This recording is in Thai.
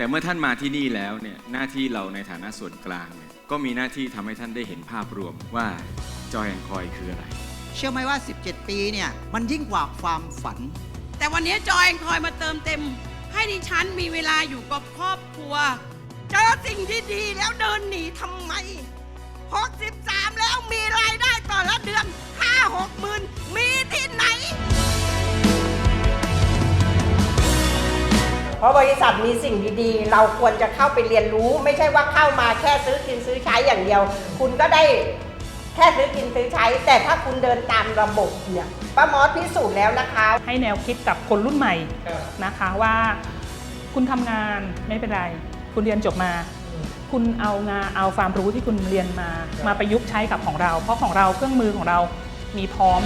แต่เมื่อท่านมาที่นี่แล้วเนี่ยหน้าที่เราในฐานะส่วนกลางเนี่ยก็มีหน้าที่ทำให้ท่านได้เห็นภาพรวมว่าจอยแอนคอยคืออะไร เชื่อไหมว่า 17 ปีเนี่ยมันยิ่งกว่าความฝัน แต่วันนี้จอยคอยมาเติมเต็ม ให้ดิฉันมีเวลาอยู่กับครอบครัว เจอสิ่งที่ดีแล้วเดินหนีทำไม เพราะ เพราะบริษัทมีสิ่งดีๆ เราควรจะเข้าไปเรียนรู้ ไม่ใช่ว่าเข้ามาแค่ซื้อกินซื้อใช้อย่างเดียว คุณก็ได้แค่ซื้อกินซื้อใช้ แต่ถ้าคุณเดินตามระบบเนี่ยป้ามอสพิสูจน์แล้วนะคะ ให้แนวคิดกับคนรุ่นใหม่นะคะว่า คุณทำงานไม่เป็นไร คุณเรียนจบมา คุณเอางานเอาความรู้ที่คุณเรียนมา มาประยุกต์ใช้กับของเรา เพราะของเราเครื่องมือของเรามีพร้อม